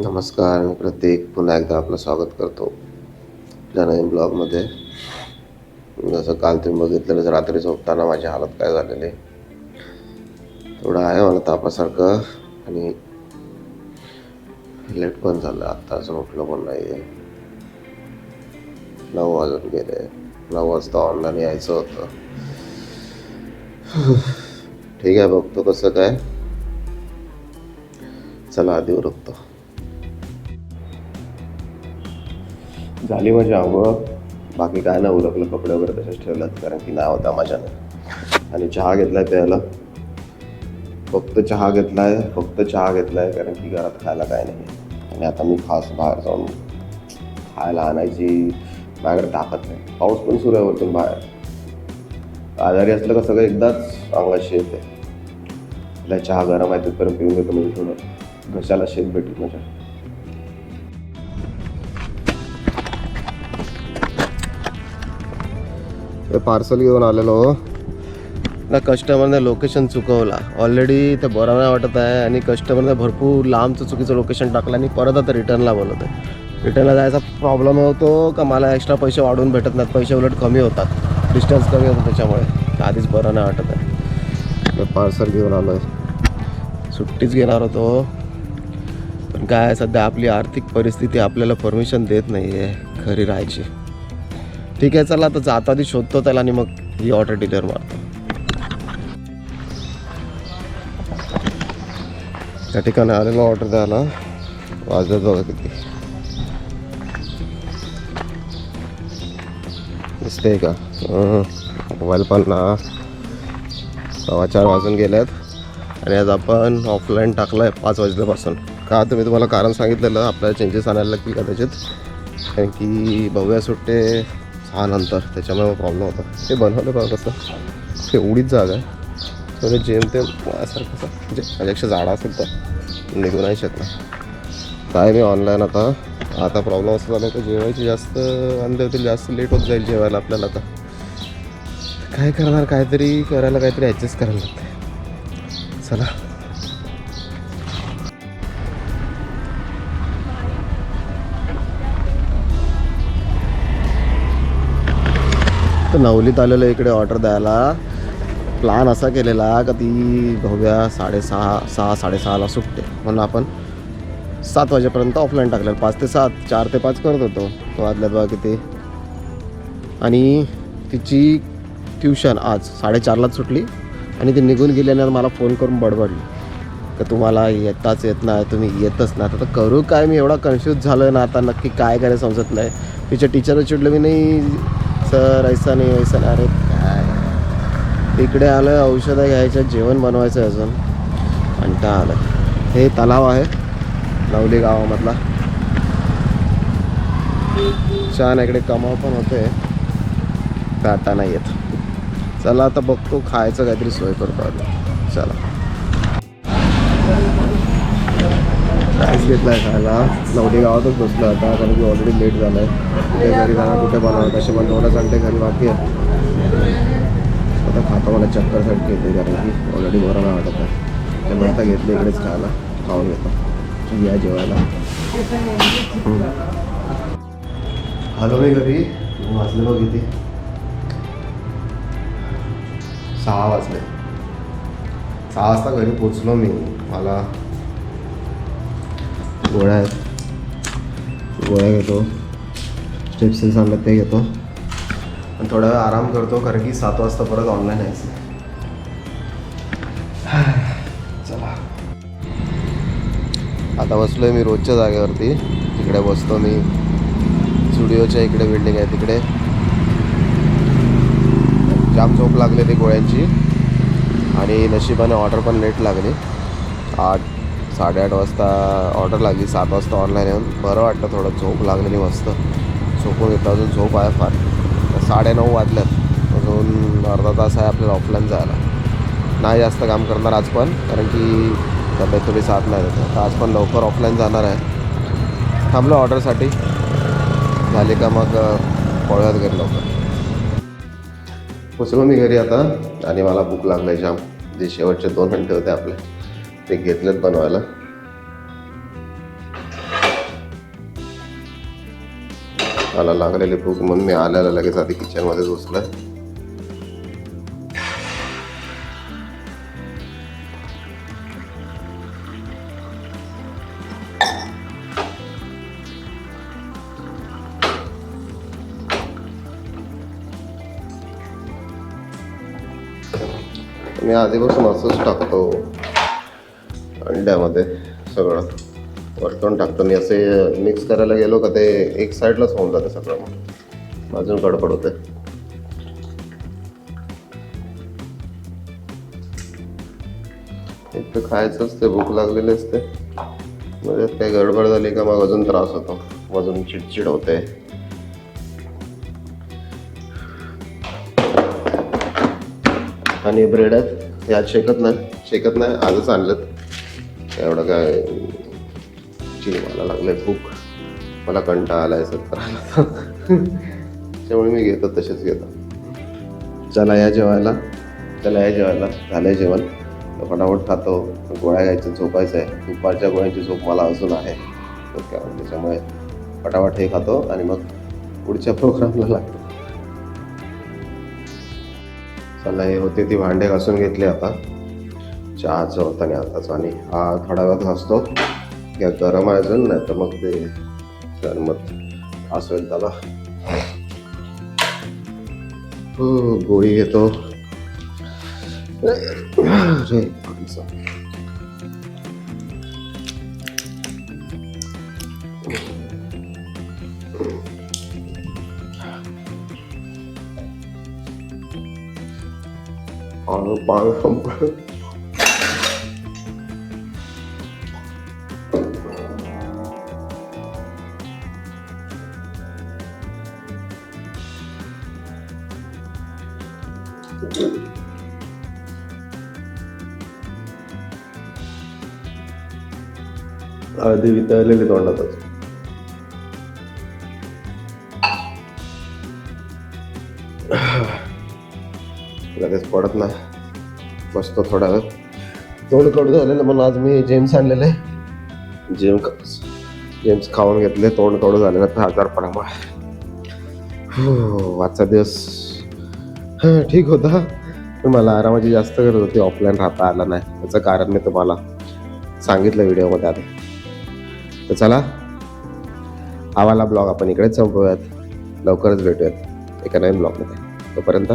नमस्कार मी प्रत्येक पुन्हा एकदा आपलं स्वागत करतो. आपल्या नवीन ब्लॉगमध्ये जसं काल तुम्ही बघितलं तर रात्री झोपताना माझी हालत काय झालेली. थोडं आहे मला तापासारखं आणि लेट पण झालं. आत्ता असं उठलं पण नाही आहे नऊ वाजून गेले. नऊ वाजता ऑनलाईन यायचं होतं. ठीक आहे बघतो कसं काय. चला आधी उरकतो. झाली माझी आंघोळ बाकी काय नाही उरकलं कपडे वगैरे तसेच ठेवलेत कारण की नाही होता माझ्यानं आणि चहा घेतलाय प्यायला. फक्त चहा घेतलाय फक्त चहा घेतलाय कारण की घरात खायला काय नाही. आणि आता मी खास बाहेर जाऊन खायला आणायची माझ्याकडे ताकद नाही. पाऊस पण सुरू आहे वरतून बाहेर. आजारी असलं का सगळं एकदाच अंगाशी येते आपल्या चहा गरम आहे तिथपर्यंत पिऊन घेतो म्हणजे थोडं घशाला शेत भेटेल माझ्या. हे पार्सल घेऊन आलेलो. ना कस्टमरने लोकेशन चुकवला. ऑलरेडी ते बरं नाही वाटत आहे आणि कस्टमरने भरपूर लांबचं चुकीचं लोकेशन टाकलं आणि परत आता रिटर्नला बोलत आहे रिटर्नला जायचा प्रॉब्लेम होतो का मला एक्स्ट्रा पैसे वाढवून भेटत नाहीत? पैसे उलट कमी होतात. डिस्टन्स कमी होतं त्याच्यामुळे. आधीच बरं नाही वाटत आहे. पार्सल घेऊन आलो आहे सुट्टीच घेणार होतो. पण काय सध्या आपली आर्थिक परिस्थिती आपल्याला परमिशन देत नाही आहे घरी राहायची. ठीक आहे चला आता जाता आधी शोधतो त्याला आणि मग ही ऑर्डर डिलिव्हर मारतो त्या ठिकाणी आलेला ऑर्डर द्यायला. वाजत बघा किती. दिसते का? मोबाईल पण ना. सव्वा चार वाजून गेल्यात आणि आज आपण ऑफलाईन टाकलं आहे पाच वाजल्यापासून. का तुम्ही तुम्हाला कारण सांगितलेलं? आपल्याला चेंजेस आणायला लागतील कदाचित. कारण की भव्या सुट्टे. सहा नंतर त्याच्यामुळे प्रॉब्लेम होता. ते बनवलं बघा कसं. एवढीच जागा आहे. म्हणजे जेम ते माझ्यासारखं म्हणजे माझ्यापेक्षा जाडा असेल तर. निघू नाही शकत. काय मी ऑनलाईन आता. आता प्रॉब्लेम असं झाला तर जेवायची जास्त आणले होतील जास्त लेट होत जाईल जेवायला आपल्याला आता. काय करणार? काहीतरी करायला काहीतरी ॲडजस्ट करायला लागतं चला. तर नवलीत आलेलं इकडे ऑर्डर द्यायला. प्लान असा केलेला का ती भव्या साडेसहा सहा साडेसहाला सुटते. म्हणून आपण सात वाजेपर्यंत ऑफलाईन टाकलेलं पाच ते सात चार ते पाच करत होतो. तो आदल्यात बघा किती. आणि तिची ट्युशन आज साडेचारलाच सुटली. आणि ती निघून गेल्यानंतर मला फोन करून बडबडली. का तुम्हाला येताच येत नाही तुम्ही येतच नाही. आता करू काय? मी एवढा कन्फ्यूज झालो ना आता नक्की काय करायचं समजत नाही. तिच्या टीचरला चिडलं मी नाही सर ऐसा नाही वैसा नाही. अरे काय? इकडे आलं औषधं घ्यायचं जेवण बनवायचं आहे अजून. कंटा आलं. हे तलाव आहे नवली गावामधला. छान इकडे कमाव पण होते आता नाही येत. चला आता बघतो खायचं काहीतरी सोय करतो आता चला. घेतला आहे खायला. नवडी गावातच बसलो आता कारण की ऑलरेडी लेट झालं आहे कुठे घरी जाणार कुठे बनवणार? कसे पण दोनच सांगते घरी बाकी आहे. आता खाता मला चक्करसाठी घेते कारण की ऑलरेडी बरं नाही वाटत आहे. त्यामुळे आता घेतले इकडेच खायला खाऊन घेतो. या जेवायला. हॅलो मी घरी. वाजले बघ किती. सहा वाजले. सहा वाजता घरी पोचलो मी. मला गोळ्या आहेत. गोळ्या घेतो. स्टेप्सिल्स आणलं ते घेतो. आणि थोडा वेळ आराम करतो कारण की सात वाजता परत ऑनलाईन यायचं चला. आता बसलो आहे मी रोजच्या जागेवरती. तिकडे बसतो मी. स्टुडिओच्या इकडे बिल्डिंग आहे तिकडे. जाम झोप ते गोळ्यांची. आणि नशिबाने ऑर्डर पण लेट लागली. आठ साडेआठ वाजता ऑर्डर लागली सात वाजता ऑनलाईन येऊन. बरं वाटतं थोडं झोप लागलेली मस्त. झोपून येतं अजून झोप आहे फार. तर साडेनऊ वाजल्यात अजून अर्धा तास आहे आपल्याला ऑफलाईन जायला. नाही जास्त काम करणार आज पण कारण की तब्येत थोडी साथ नाही देत. तर आज पण लवकर ऑफलाईन जाणार आहे. थांबलो ऑर्डरसाठी. झाली का मग पळूयात घरी लवकर. पोचलो मी घरी आता आणि मला भूक लागली जाम जे शेवटचे दोन घंटे होते आपले. ते घेतलेत बनवायला. मला लागलेली भूक म्हणून मी आल्याला लगेच आधी किचनमध्ये घुसलं मी आधीपासून असंच टाकतो. अंड्यामध्ये सगळं वरतून टाकतो. मी असे मिक्स करायला गेलो का ते एक साईडलाच होऊन जाते सगळं मग. अजून गडबड होते. एक तर खायचंच ते भूक लागलेली असते. म्हणजे काही गडबड झाली का मग अजून त्रास होतो. अजून चिडचिड होते. आणि ब्रेड आहेत. हे आज शेकत नाही. शेकत नाही आजच आणलेत. एवढं काय चिड मला लागले भूक मला कंटाळा आलाय करायला त्यामुळे मी घेतो तसेच घेतो. चला या जेवायला. चला या जेवायला. झालंय जेवण. फटाफट खातो. गोळ्या घ्यायचं झोपायचं आहे दुपारच्या गोळ्यांची झोप मला अजून आहे. त्याच्यामुळे फटाफट हे खातो आणि मग पुढच्या प्रोग्रामला लागतो. चला हे होते ती भांडे घासून घेतले आता. चहाचं होतं आणि आताच आणि हा थोडा वेळात असतो या गरम आहे अजून नाही तर मग ते गरमत असेल त्याला. हो गोळी घेतो. अरे पाणी पाणी संपलं हळदी वितळलेली तोंडातच लगेच पडत नाही बसतो थोडा वेळ तोंड कडू झालेलं म्हणून आज मी जेम्स आणलेले जेम जेम्स खाऊन घेतले तोंड कडू झालेलं तर आजारपणामुळे हो, आजचा दिवस हा, ठीक होता पण मला आरामाची जास्त गरज होती ऑफलाईन राहता आला नाही त्याचं कारण मी तुम्हाला सांगितलं व्हिडिओमध्ये आधी तर चला आवाला ब्लॉग आपण इकडेच संपवूयात. लवकरच भेटूयात एका नवीन ब्लॉगमध्ये. तोपर्यंत